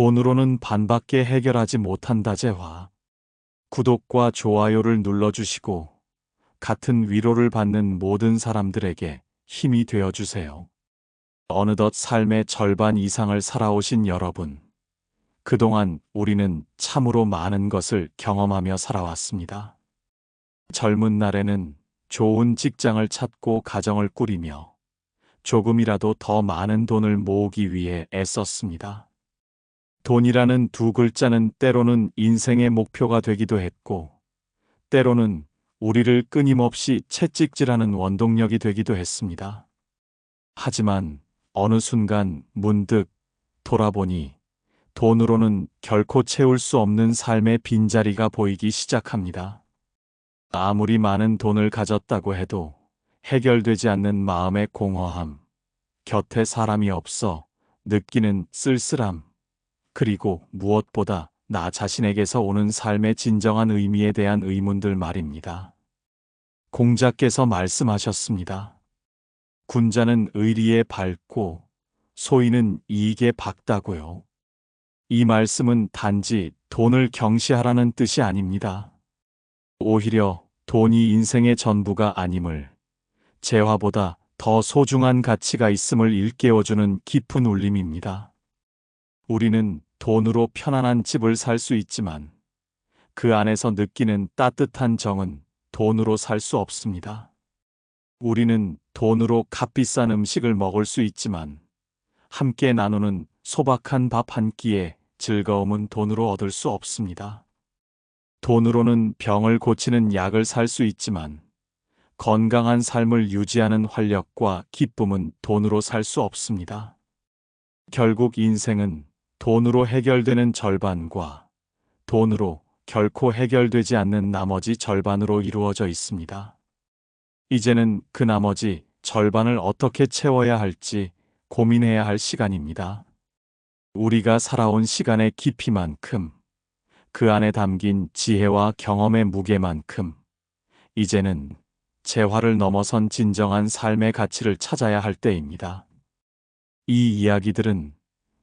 돈으로는 반밖에 해결하지 못한다 재화. 구독과 좋아요를 눌러주시고 같은 위로를 받는 모든 사람들에게 힘이 되어주세요. 어느덧 삶의 절반 이상을 살아오신 여러분. 그동안 우리는 참으로 많은 것을 경험하며 살아왔습니다. 젊은 날에는 좋은 직장을 찾고 가정을 꾸리며 조금이라도 더 많은 돈을 모으기 위해 애썼습니다. 돈이라는 두 글자는 때로는 인생의 목표가 되기도 했고, 때로는 우리를 끊임없이 채찍질하는 원동력이 되기도 했습니다. 하지만 어느 순간 문득 돌아보니 돈으로는 결코 채울 수 없는 삶의 빈자리가 보이기 시작합니다. 아무리 많은 돈을 가졌다고 해도 해결되지 않는 마음의 공허함, 곁에 사람이 없어 느끼는 쓸쓸함, 그리고 무엇보다 나 자신에게서 오는 삶의 진정한 의미에 대한 의문들 말입니다. 공자께서 말씀하셨습니다. 군자는 의리에 밝고 소인은 이익에 박다고요. 이 말씀은 단지 돈을 경시하라는 뜻이 아닙니다. 오히려 돈이 인생의 전부가 아님을 재화보다 더 소중한 가치가 있음을 일깨워주는 깊은 울림입니다. 우리는 돈으로 편안한 집을 살 수 있지만 그 안에서 느끼는 따뜻한 정은 돈으로 살 수 없습니다. 우리는 돈으로 값비싼 음식을 먹을 수 있지만 함께 나누는 소박한 밥 한 끼에 즐거움은 돈으로 얻을 수 없습니다. 돈으로는 병을 고치는 약을 살 수 있지만 건강한 삶을 유지하는 활력과 기쁨은 돈으로 살 수 없습니다. 결국 인생은 돈으로 해결되는 절반과 돈으로 결코 해결되지 않는 나머지 절반으로 이루어져 있습니다. 이제는 그 나머지 절반을 어떻게 채워야 할지 고민해야 할 시간입니다. 우리가 살아온 시간의 깊이만큼 그 안에 담긴 지혜와 경험의 무게만큼 이제는 재화를 넘어선 진정한 삶의 가치를 찾아야 할 때입니다. 이 이야기들은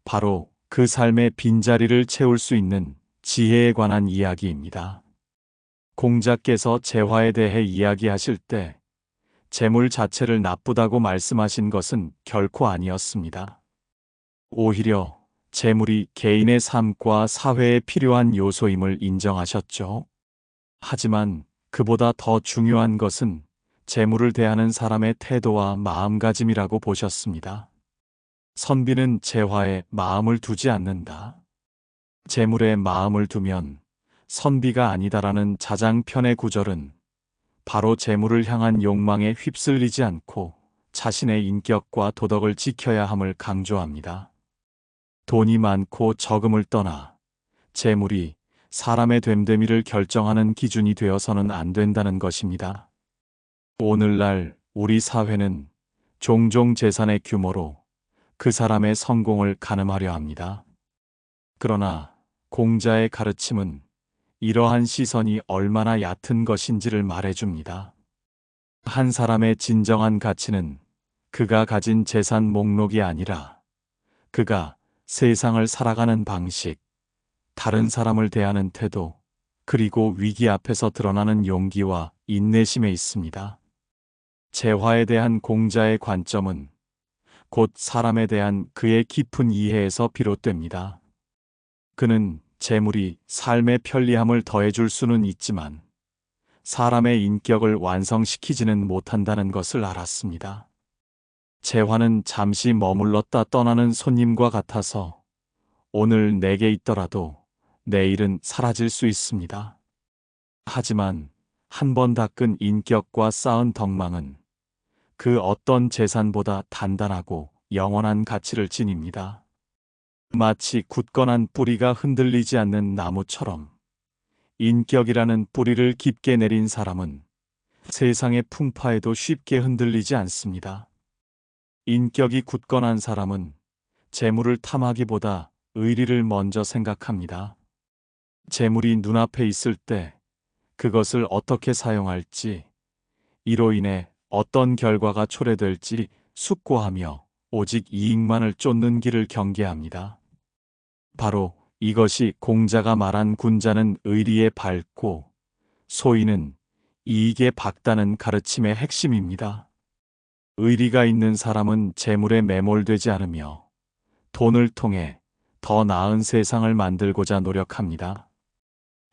바로 그 삶의 빈자리를 채울 수 있는 지혜에 관한 이야기입니다. 공자께서 재화에 대해 이야기하실 때 재물 자체를 나쁘다고 말씀하신 것은 결코 아니었습니다. 오히려 재물이 개인의 삶과 사회에 필요한 요소임을 인정하셨죠. 하지만 그보다 더 중요한 것은 재물을 대하는 사람의 태도와 마음가짐이라고 보셨습니다. 선비는 재화에 마음을 두지 않는다. 재물에 마음을 두면 선비가 아니다라는 자장편의 구절은 바로 재물을 향한 욕망에 휩쓸리지 않고 자신의 인격과 도덕을 지켜야 함을 강조합니다. 돈이 많고 적음을 떠나 재물이 사람의 됨됨이를 결정하는 기준이 되어서는 안 된다는 것입니다. 오늘날 우리 사회는 종종 재산의 규모로 그 사람의 성공을 가늠하려 합니다. 그러나 공자의 가르침은 이러한 시선이 얼마나 얕은 것인지를 말해줍니다. 한 사람의 진정한 가치는 그가 가진 재산 목록이 아니라 그가 세상을 살아가는 방식, 다른 사람을 대하는 태도, 그리고 위기 앞에서 드러나는 용기와 인내심에 있습니다. 재화에 대한 공자의 관점은 곧 사람에 대한 그의 깊은 이해에서 비롯됩니다. 그는 재물이 삶의 편리함을 더해줄 수는 있지만 사람의 인격을 완성시키지는 못한다는 것을 알았습니다. 재화는 잠시 머물렀다 떠나는 손님과 같아서 오늘 내게 있더라도 내일은 사라질 수 있습니다. 하지만 한 번 닦은 인격과 쌓은 덕망은 그 어떤 재산보다 단단하고 영원한 가치를 지닙니다. 마치 굳건한 뿌리가 흔들리지 않는 나무처럼 인격이라는 뿌리를 깊게 내린 사람은 세상의 풍파에도 쉽게 흔들리지 않습니다. 인격이 굳건한 사람은 재물을 탐하기보다 의리를 먼저 생각합니다. 재물이 눈앞에 있을 때 그것을 어떻게 사용할지, 이로 인해 어떤 결과가 초래될지 숙고하며 오직 이익만을 쫓는 길을 경계합니다. 바로 이것이 공자가 말한 군자는 의리에 밝고 소인은 이익에 박다는 가르침의 핵심입니다. 의리가 있는 사람은 재물에 매몰되지 않으며 돈을 통해 더 나은 세상을 만들고자 노력합니다.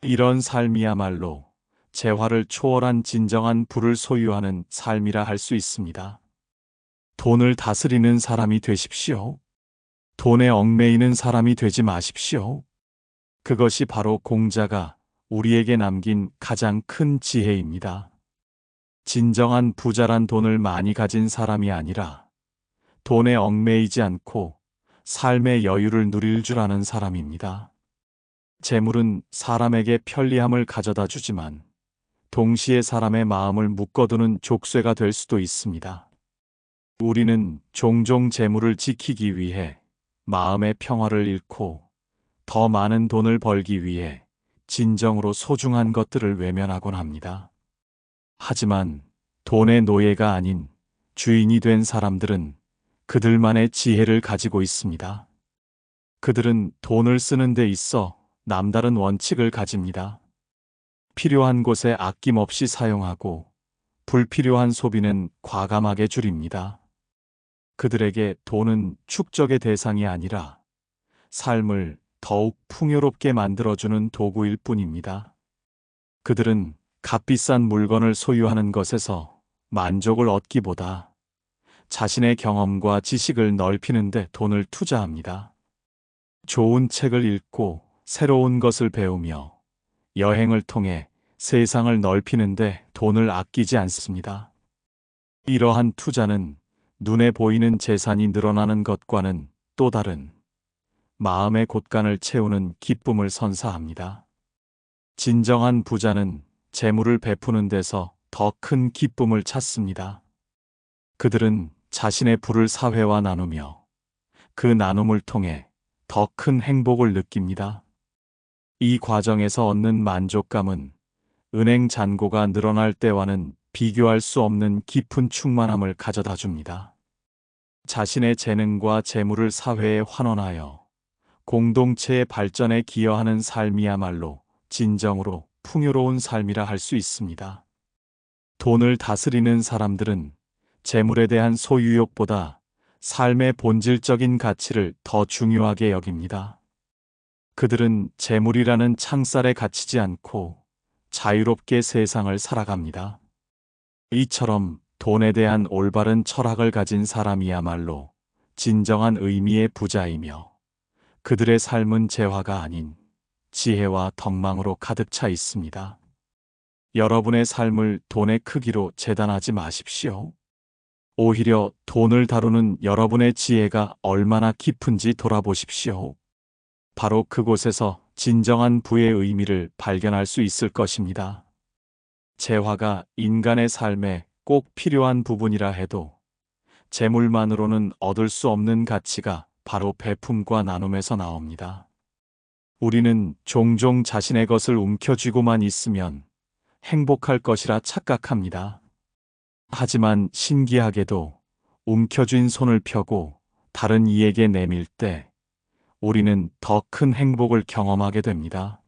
이런 삶이야말로 재화를 초월한 진정한 부를 소유하는 삶이라 할 수 있습니다. 돈을 다스리는 사람이 되십시오. 돈에 얽매이는 사람이 되지 마십시오. 그것이 바로 공자가 우리에게 남긴 가장 큰 지혜입니다. 진정한 부자란 돈을 많이 가진 사람이 아니라 돈에 얽매이지 않고 삶의 여유를 누릴 줄 아는 사람입니다. 재물은 사람에게 편리함을 가져다 주지만 동시에 사람의 마음을 묶어두는 족쇄가 될 수도 있습니다. 우리는 종종 재물을 지키기 위해 마음의 평화를 잃고 더 많은 돈을 벌기 위해 진정으로 소중한 것들을 외면하곤 합니다. 하지만 돈의 노예가 아닌 주인이 된 사람들은 그들만의 지혜를 가지고 있습니다. 그들은 돈을 쓰는 데 있어 남다른 원칙을 가집니다. 필요한 곳에 아낌없이 사용하고 불필요한 소비는 과감하게 줄입니다. 그들에게 돈은 축적의 대상이 아니라 삶을 더욱 풍요롭게 만들어주는 도구일 뿐입니다. 그들은 값비싼 물건을 소유하는 것에서 만족을 얻기보다 자신의 경험과 지식을 넓히는데 돈을 투자합니다. 좋은 책을 읽고 새로운 것을 배우며 여행을 통해 세상을 넓히는데 돈을 아끼지 않습니다. 이러한 투자는 눈에 보이는 재산이 늘어나는 것과는 또 다른 마음의 곳간을 채우는 기쁨을 선사합니다. 진정한 부자는 재물을 베푸는 데서 더 큰 기쁨을 찾습니다. 그들은 자신의 부를 사회와 나누며 그 나눔을 통해 더 큰 행복을 느낍니다. 이 과정에서 얻는 만족감은 은행 잔고가 늘어날 때와는 비교할 수 없는 깊은 충만함을 가져다 줍니다. 자신의 재능과 재물을 사회에 환원하여 공동체의 발전에 기여하는 삶이야말로 진정으로 풍요로운 삶이라 할 수 있습니다. 돈을 다스리는 사람들은 재물에 대한 소유욕보다 삶의 본질적인 가치를 더 중요하게 여깁니다. 그들은 재물이라는 창살에 갇히지 않고 자유롭게 세상을 살아갑니다. 이처럼 돈에 대한 올바른 철학을 가진 사람이야말로 진정한 의미의 부자이며 그들의 삶은 재화가 아닌 지혜와 덕망으로 가득 차 있습니다. 여러분의 삶을 돈의 크기로 재단하지 마십시오. 오히려 돈을 다루는 여러분의 지혜가 얼마나 깊은지 돌아보십시오. 바로 그곳에서 진정한 부의 의미를 발견할 수 있을 것입니다. 재화가 인간의 삶에 꼭 필요한 부분이라 해도 재물만으로는 얻을 수 없는 가치가 바로 배품과 나눔에서 나옵니다. 우리는 종종 자신의 것을 움켜쥐고만 있으면 행복할 것이라 착각합니다. 하지만 신기하게도 움켜쥔 손을 펴고 다른 이에게 내밀 때 우리는 더 큰 행복을 경험하게 됩니다.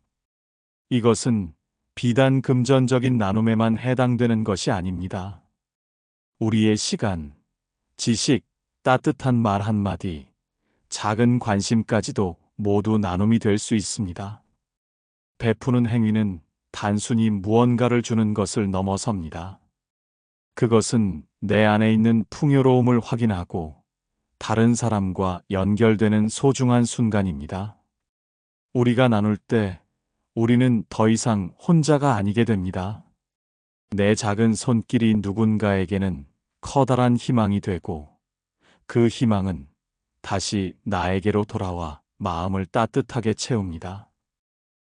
이것은 비단 금전적인 나눔에만 해당되는 것이 아닙니다. 우리의 시간, 지식, 따뜻한 말 한마디, 작은 관심까지도 모두 나눔이 될 수 있습니다. 베푸는 행위는 단순히 무언가를 주는 것을 넘어섭니다. 그것은 내 안에 있는 풍요로움을 확인하고 다른 사람과 연결되는 소중한 순간입니다. 우리가 나눌 때 우리는 더 이상 혼자가 아니게 됩니다. 내 작은 손길이 누군가에게는 커다란 희망이 되고 그 희망은 다시 나에게로 돌아와 마음을 따뜻하게 채웁니다.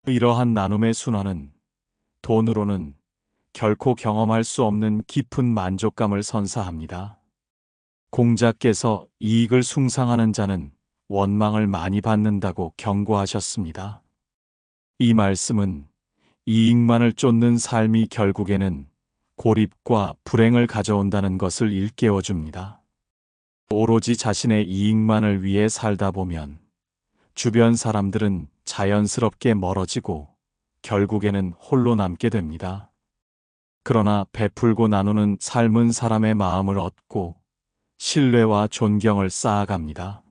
이러한 나눔의 순환은 돈으로는 결코 경험할 수 없는 깊은 만족감을 선사합니다. 공자께서 이익을 숭상하는 자는 원망을 많이 받는다고 경고하셨습니다. 이 말씀은 이익만을 쫓는 삶이 결국에는 고립과 불행을 가져온다는 것을 일깨워 줍니다. 오로지 자신의 이익만을 위해 살다 보면 주변 사람들은 자연스럽게 멀어지고 결국에는 홀로 남게 됩니다. 그러나 베풀고 나누는 삶은 사람의 마음을 얻고 신뢰와 존경을 쌓아갑니다.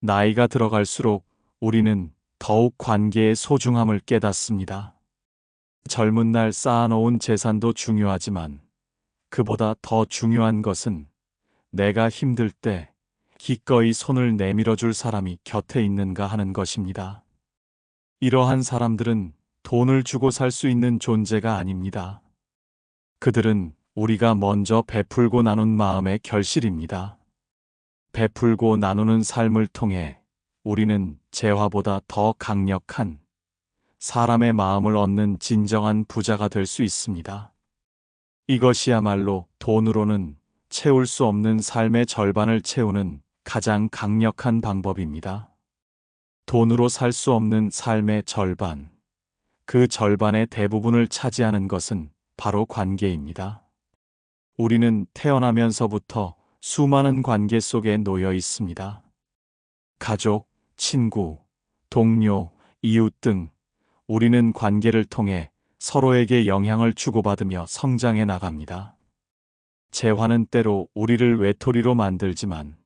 나이가 들어갈수록 우리는 더욱 관계의 소중함을 깨닫습니다. 젊은 날 쌓아놓은 재산도 중요하지만 그보다 더 중요한 것은 내가 힘들 때 기꺼이 손을 내밀어 줄 사람이 곁에 있는가 하는 것입니다. 이러한 사람들은 돈을 주고 살 수 있는 존재가 아닙니다. 그들은 우리가 먼저 베풀고 나눈 마음의 결실입니다. 베풀고 나누는 삶을 통해 우리는 재화보다 더 강력한 사람의 마음을 얻는 진정한 부자가 될 수 있습니다. 이것이야말로 돈으로는 채울 수 없는 삶의 절반을 채우는 가장 강력한 방법입니다. 돈으로 살 수 없는 삶의 절반, 그 절반의 대부분을 차지하는 것은 바로 관계입니다. 우리는 태어나면서부터 수많은 관계 속에 놓여 있습니다. 가족, 친구, 동료, 이웃 등 우리는 관계를 통해 서로에게 영향을 주고받으며 성장해 나갑니다. 재화는 때로 우리를 외톨이로 만들지만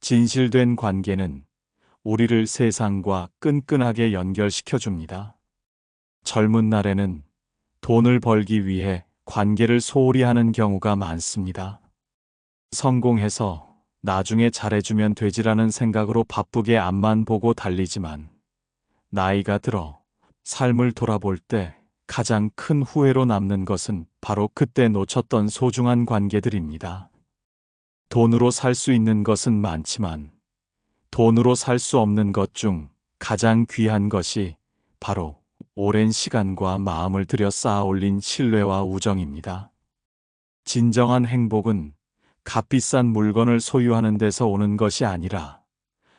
진실된 관계는 우리를 세상과 끈끈하게 연결시켜 줍니다. 젊은 날에는 돈을 벌기 위해 관계를 소홀히 하는 경우가 많습니다. 성공해서 나중에 잘해주면 되지라는 생각으로 바쁘게 앞만 보고 달리지만 나이가 들어 삶을 돌아볼 때 가장 큰 후회로 남는 것은 바로 그때 놓쳤던 소중한 관계들입니다. 돈으로 살 수 있는 것은 많지만 돈으로 살 수 없는 것 중 가장 귀한 것이 바로 오랜 시간과 마음을 들여 쌓아 올린 신뢰와 우정입니다. 진정한 행복은 값비싼 물건을 소유하는 데서 오는 것이 아니라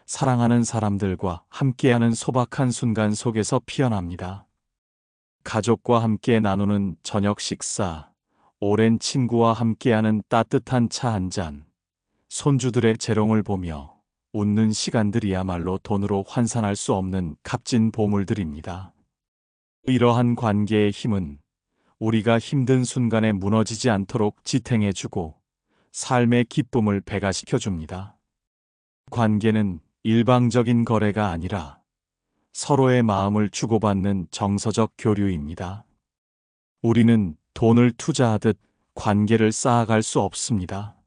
사랑하는 사람들과 함께하는 소박한 순간 속에서 피어납니다. 가족과 함께 나누는 저녁 식사, 오랜 친구와 함께하는 따뜻한 차 한 잔, 손주들의 재롱을 보며 웃는 시간들이야말로 돈으로 환산할 수 없는 값진 보물들입니다. 이러한 관계의 힘은 우리가 힘든 순간에 무너지지 않도록 지탱해주고 삶의 기쁨을 배가시켜 줍니다. 관계는 일방적인 거래가 아니라 서로의 마음을 주고받는 정서적 교류입니다. 우리는 돈을 투자하듯 관계를 쌓아갈 수 없습니다.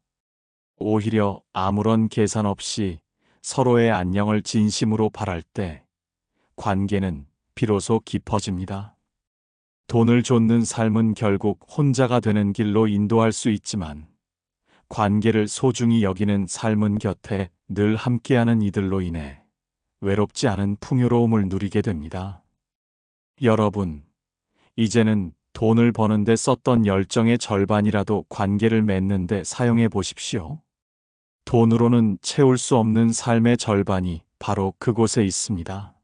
오히려 아무런 계산 없이 서로의 안녕을 진심으로 바랄 때 관계는 비로소 깊어집니다. 돈을 좇는 삶은 결국 혼자가 되는 길로 인도할 수 있지만 관계를 소중히 여기는 삶은 곁에 늘 함께하는 이들로 인해 외롭지 않은 풍요로움을 누리게 됩니다. 여러분, 이제는 돈을 버는데 썼던 열정의 절반이라도 관계를 맺는데 사용해 보십시오. 돈으로는 채울 수 없는 삶의 절반이 바로 그곳에 있습니다.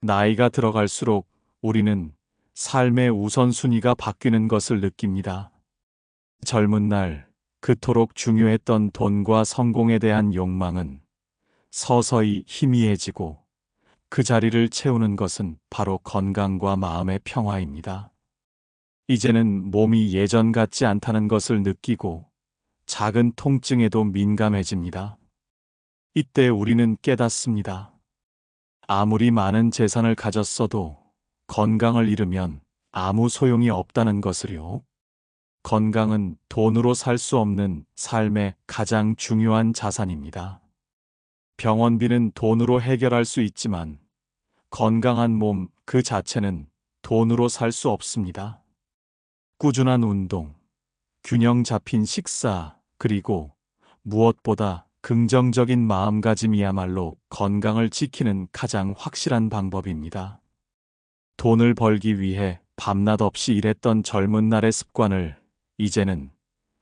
나이가 들어갈수록 우리는 삶의 우선순위가 바뀌는 것을 느낍니다. 젊은 날 그토록 중요했던 돈과 성공에 대한 욕망은 서서히 희미해지고 그 자리를 채우는 것은 바로 건강과 마음의 평화입니다. 이제는 몸이 예전 같지 않다는 것을 느끼고 작은 통증에도 민감해집니다. 이때 우리는 깨닫습니다. 아무리 많은 재산을 가졌어도 건강을 잃으면 아무 소용이 없다는 것을요. 건강은 돈으로 살 수 없는 삶의 가장 중요한 자산입니다. 병원비는 돈으로 해결할 수 있지만 건강한 몸 그 자체는 돈으로 살 수 없습니다. 꾸준한 운동, 균형 잡힌 식사, 그리고 무엇보다 긍정적인 마음가짐이야말로 건강을 지키는 가장 확실한 방법입니다. 돈을 벌기 위해 밤낮 없이 일했던 젊은 날의 습관을 이제는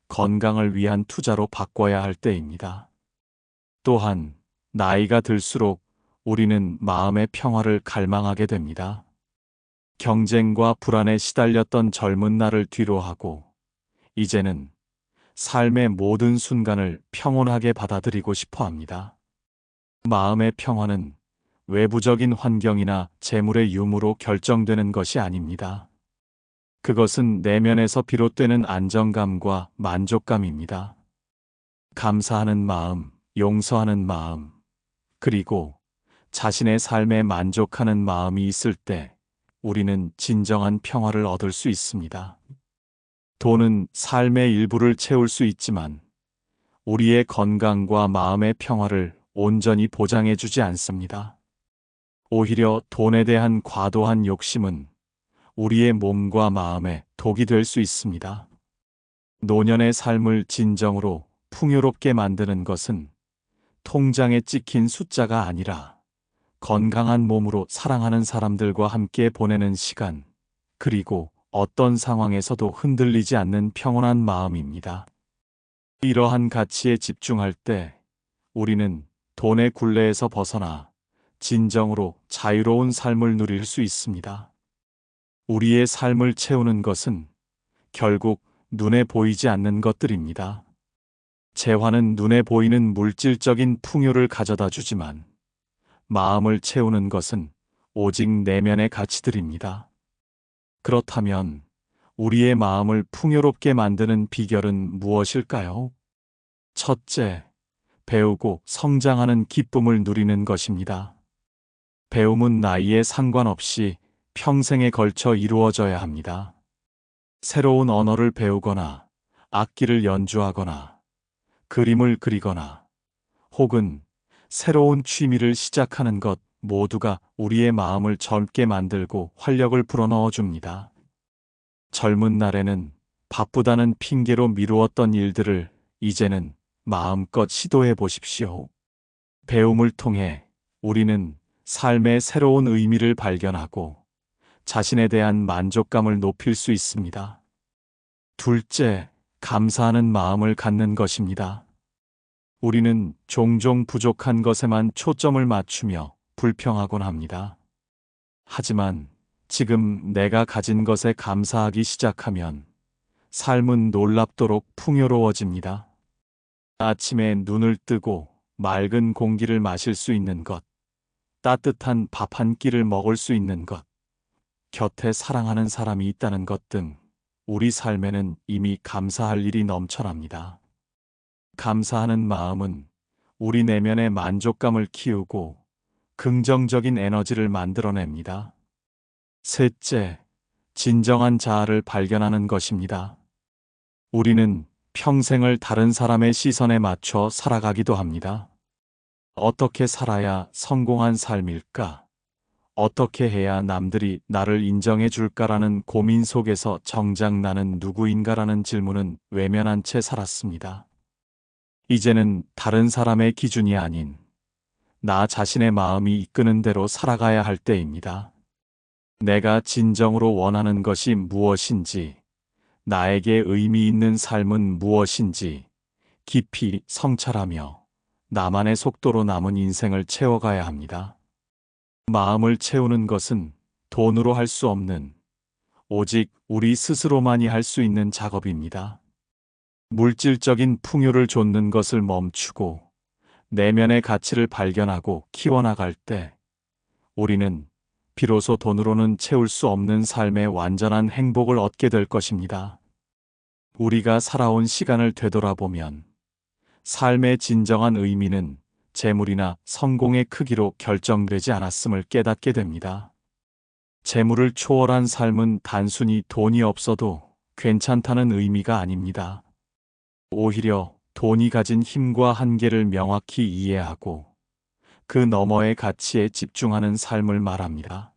건강을 위한 투자로 바꿔야 할 때입니다. 또한 나이가 들수록 우리는 마음의 평화를 갈망하게 됩니다. 경쟁과 불안에 시달렸던 젊은 날을 뒤로하고 이제는 삶의 모든 순간을 평온하게 받아들이고 싶어 합니다. 마음의 평화는 외부적인 환경이나 재물의 유무로 결정되는 것이 아닙니다. 그것은 내면에서 비롯되는 안정감과 만족감입니다. 감사하는 마음, 용서하는 마음, 그리고 자신의 삶에 만족하는 마음이 있을 때 우리는 진정한 평화를 얻을 수 있습니다. 돈은 삶의 일부를 채울 수 있지만 우리의 건강과 마음의 평화를 온전히 보장해 주지 않습니다. 오히려 돈에 대한 과도한 욕심은 우리의 몸과 마음에 독이 될 수 있습니다. 노년의 삶을 진정으로 풍요롭게 만드는 것은 통장에 찍힌 숫자가 아니라 건강한 몸으로 사랑하는 사람들과 함께 보내는 시간, 그리고 어떤 상황에서도 흔들리지 않는 평온한 마음입니다. 이러한 가치에 집중할 때 우리는 돈의 굴레에서 벗어나 진정으로 자유로운 삶을 누릴 수 있습니다. 우리의 삶을 채우는 것은 결국 눈에 보이지 않는 것들입니다. 재화는 눈에 보이는 물질적인 풍요를 가져다 주지만 마음을 채우는 것은 오직 내면의 가치들입니다. 그렇다면 우리의 마음을 풍요롭게 만드는 비결은 무엇일까요? 첫째, 배우고 성장하는 기쁨을 누리는 것입니다. 배움은 나이에 상관없이 평생에 걸쳐 이루어져야 합니다. 새로운 언어를 배우거나 악기를 연주하거나 그림을 그리거나 혹은 새로운 취미를 시작하는 것 모두가 우리의 마음을 젊게 만들고 활력을 불어넣어 줍니다. 젊은 날에는 바쁘다는 핑계로 미루었던 일들을 이제는 마음껏 시도해 보십시오. 배움을 통해 우리는 삶의 새로운 의미를 발견하고 자신에 대한 만족감을 높일 수 있습니다. 둘째, 감사하는 마음을 갖는 것입니다. 우리는 종종 부족한 것에만 초점을 맞추며 불평하곤 합니다. 하지만 지금 내가 가진 것에 감사하기 시작하면 삶은 놀랍도록 풍요로워집니다. 아침에 눈을 뜨고 맑은 공기를 마실 수 있는 것, 따뜻한 밥 한 끼를 먹을 수 있는 것, 곁에 사랑하는 사람이 있다는 것 등 우리 삶에는 이미 감사할 일이 넘쳐납니다. 감사하는 마음은 우리 내면의 만족감을 키우고 긍정적인 에너지를 만들어냅니다. 셋째, 진정한 자아를 발견하는 것입니다. 우리는 평생을 다른 사람의 시선에 맞춰 살아가기도 합니다. 어떻게 살아야 성공한 삶일까? 어떻게 해야 남들이 나를 인정해 줄까라는 고민 속에서 정작 나는 누구인가라는 질문은 외면한 채 살았습니다. 이제는 다른 사람의 기준이 아닌 나 자신의 마음이 이끄는 대로 살아가야 할 때입니다. 내가 진정으로 원하는 것이 무엇인지, 나에게 의미 있는 삶은 무엇인지 깊이 성찰하며 나만의 속도로 남은 인생을 채워가야 합니다. 마음을 채우는 것은 돈으로 할 수 없는 오직 우리 스스로만이 할 수 있는 작업입니다. 물질적인 풍요를 좇는 것을 멈추고 내면의 가치를 발견하고 키워나갈 때 우리는 비로소 돈으로는 채울 수 없는 삶의 완전한 행복을 얻게 될 것입니다. 우리가 살아온 시간을 되돌아보면 삶의 진정한 의미는 재물이나 성공의 크기로 결정되지 않았음을 깨닫게 됩니다. 재물을 초월한 삶은 단순히 돈이 없어도 괜찮다는 의미가 아닙니다. 오히려 돈이 가진 힘과 한계를 명확히 이해하고 그 너머의 가치에 집중하는 삶을 말합니다.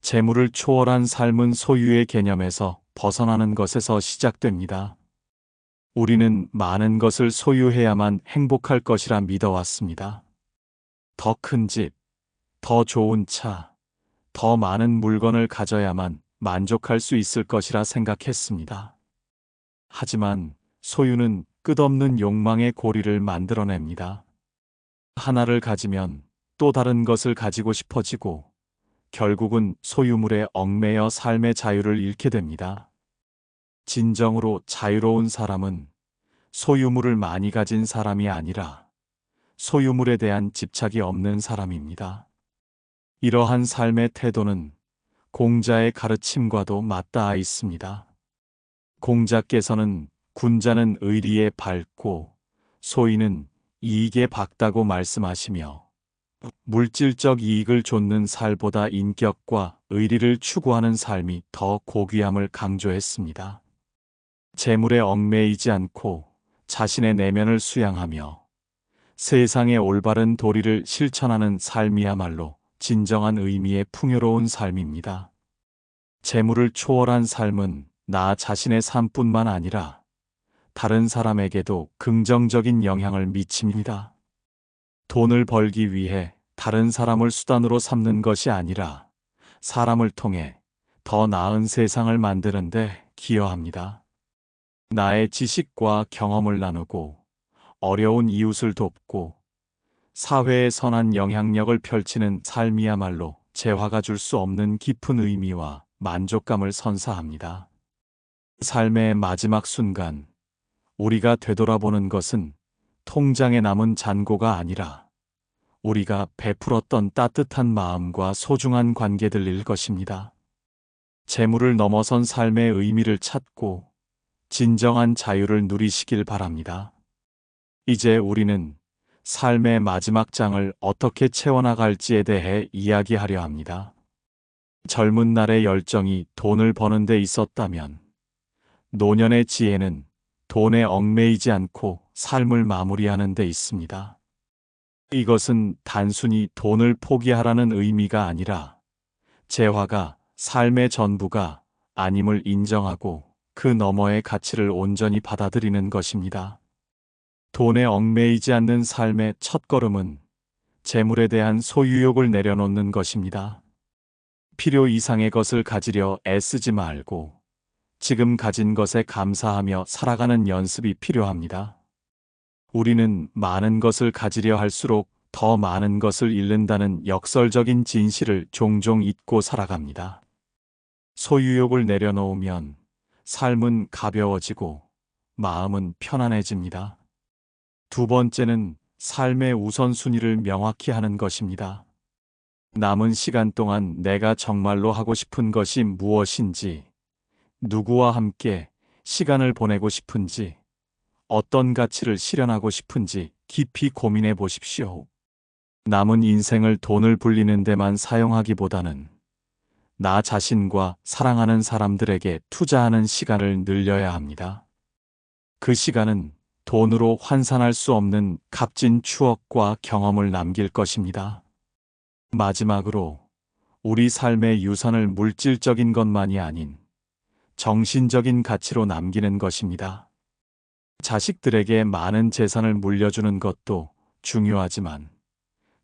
재물을 초월한 삶은 소유의 개념에서 벗어나는 것에서 시작됩니다. 우리는 많은 것을 소유해야만 행복할 것이라 믿어왔습니다. 더 큰 집, 더 좋은 차, 더 많은 물건을 가져야만 만족할 수 있을 것이라 생각했습니다. 하지만 소유는 끝없는 욕망의 고리를 만들어냅니다. 하나를 가지면 또 다른 것을 가지고 싶어지고 결국은 소유물에 얽매여 삶의 자유를 잃게 됩니다. 진정으로 자유로운 사람은 소유물을 많이 가진 사람이 아니라 소유물에 대한 집착이 없는 사람입니다. 이러한 삶의 태도는 공자의 가르침과도 맞닿아 있습니다. 공자께서는 군자는 의리에 밝고 소인은 이익에 박다고 말씀하시며 물질적 이익을 좇는 살보다 인격과 의리를 추구하는 삶이 더 고귀함을 강조했습니다. 재물에 얽매이지 않고 자신의 내면을 수양하며 세상의 올바른 도리를 실천하는 삶이야말로 진정한 의미의 풍요로운 삶입니다. 재물을 초월한 삶은 나 자신의 삶뿐만 아니라 다른 사람에게도 긍정적인 영향을 미칩니다. 돈을 벌기 위해 다른 사람을 수단으로 삼는 것이 아니라 사람을 통해 더 나은 세상을 만드는데 기여합니다. 나의 지식과 경험을 나누고 어려운 이웃을 돕고 사회에 선한 영향력을 펼치는 삶이야말로 재화가 줄 수 없는 깊은 의미와 만족감을 선사합니다. 삶의 마지막 순간, 우리가 되돌아보는 것은 통장에 남은 잔고가 아니라 우리가 베풀었던 따뜻한 마음과 소중한 관계들일 것입니다. 재물을 넘어선 삶의 의미를 찾고 진정한 자유를 누리시길 바랍니다. 이제 우리는 삶의 마지막 장을 어떻게 채워나갈지에 대해 이야기하려 합니다. 젊은 날의 열정이 돈을 버는 데 있었다면 노년의 지혜는 돈에 얽매이지 않고 삶을 마무리하는 데 있습니다. 이것은 단순히 돈을 포기하라는 의미가 아니라 재화가 삶의 전부가 아님을 인정하고 그 너머의 가치를 온전히 받아들이는 것입니다. 돈에 얽매이지 않는 삶의 첫걸음은 재물에 대한 소유욕을 내려놓는 것입니다. 필요 이상의 것을 가지려 애쓰지 말고 지금 가진 것에 감사하며 살아가는 연습이 필요합니다. 우리는 많은 것을 가지려 할수록 더 많은 것을 잃는다는 역설적인 진실을 종종 잊고 살아갑니다. 소유욕을 내려놓으면 삶은 가벼워지고 마음은 편안해집니다. 두 번째는 삶의 우선순위를 명확히 하는 것입니다. 남은 시간 동안 내가 정말로 하고 싶은 것이 무엇인지, 누구와 함께 시간을 보내고 싶은지, 어떤 가치를 실현하고 싶은지 깊이 고민해 보십시오. 남은 인생을 돈을 불리는 데만 사용하기보다는 나 자신과 사랑하는 사람들에게 투자하는 시간을 늘려야 합니다. 그 시간은 돈으로 환산할 수 없는 값진 추억과 경험을 남길 것입니다. 마지막으로 우리 삶의 유산을 물질적인 것만이 아닌 정신적인 가치로 남기는 것입니다. 자식들에게 많은 재산을 물려주는 것도 중요하지만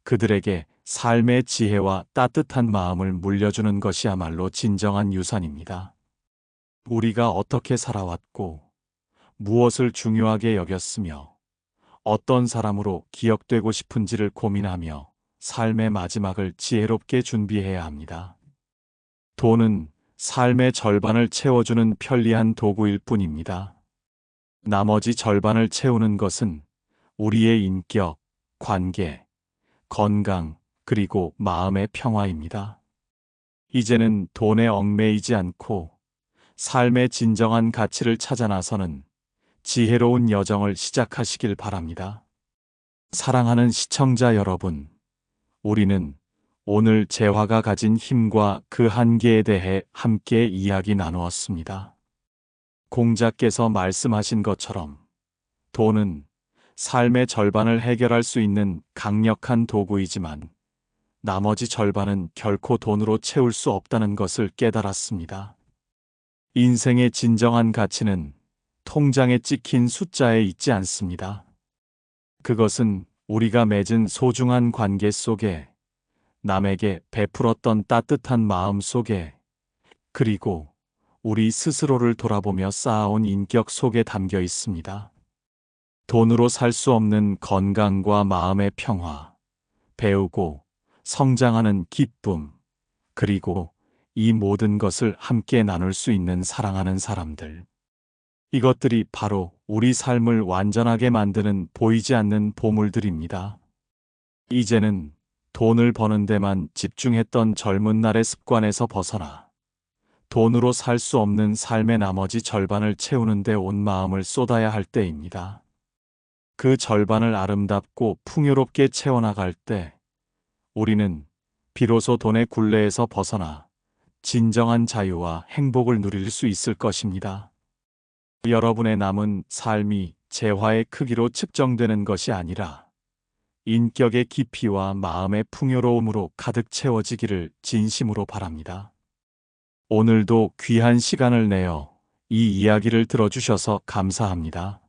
그들에게 삶의 지혜와 따뜻한 마음을 물려주는 것이야말로 진정한 유산입니다. 우리가 어떻게 살아왔고 무엇을 중요하게 여겼으며 어떤 사람으로 기억되고 싶은지를 고민하며 삶의 마지막을 지혜롭게 준비해야 합니다. 돈은 삶의 절반을 채워주는 편리한 도구일 뿐입니다. 나머지 절반을 채우는 것은 우리의 인격, 관계, 건강, 그리고 마음의 평화입니다. 이제는 돈에 얽매이지 않고 삶의 진정한 가치를 찾아 나서는 지혜로운 여정을 시작하시길 바랍니다. 사랑하는 시청자 여러분, 우리는 오늘 재화가 가진 힘과 그 한계에 대해 함께 이야기 나누었습니다. 공자께서 말씀하신 것처럼 돈은 삶의 절반을 해결할 수 있는 강력한 도구이지만 나머지 절반은 결코 돈으로 채울 수 없다는 것을 깨달았습니다. 인생의 진정한 가치는 통장에 찍힌 숫자에 있지 않습니다. 그것은 우리가 맺은 소중한 관계 속에 남에게 베풀었던 따뜻한 마음 속에 그리고 우리 스스로를 돌아보며 쌓아온 인격 속에 담겨 있습니다. 돈으로 살 수 없는 건강과 마음의 평화, 배우고 성장하는 기쁨, 그리고 이 모든 것을 함께 나눌 수 있는 사랑하는 사람들. 이것들이 바로 우리 삶을 완전하게 만드는 보이지 않는 보물들입니다. 이제는 돈을 버는 데만 집중했던 젊은 날의 습관에서 벗어나 돈으로 살 수 없는 삶의 나머지 절반을 채우는데 온 마음을 쏟아야 할 때입니다. 그 절반을 아름답고 풍요롭게 채워나갈 때 우리는 비로소 돈의 굴레에서 벗어나 진정한 자유와 행복을 누릴 수 있을 것입니다. 여러분의 남은 삶이 재화의 크기로 측정되는 것이 아니라 인격의 깊이와 마음의 풍요로움으로 가득 채워지기를 진심으로 바랍니다. 오늘도 귀한 시간을 내어 이 이야기를 들어주셔서 감사합니다.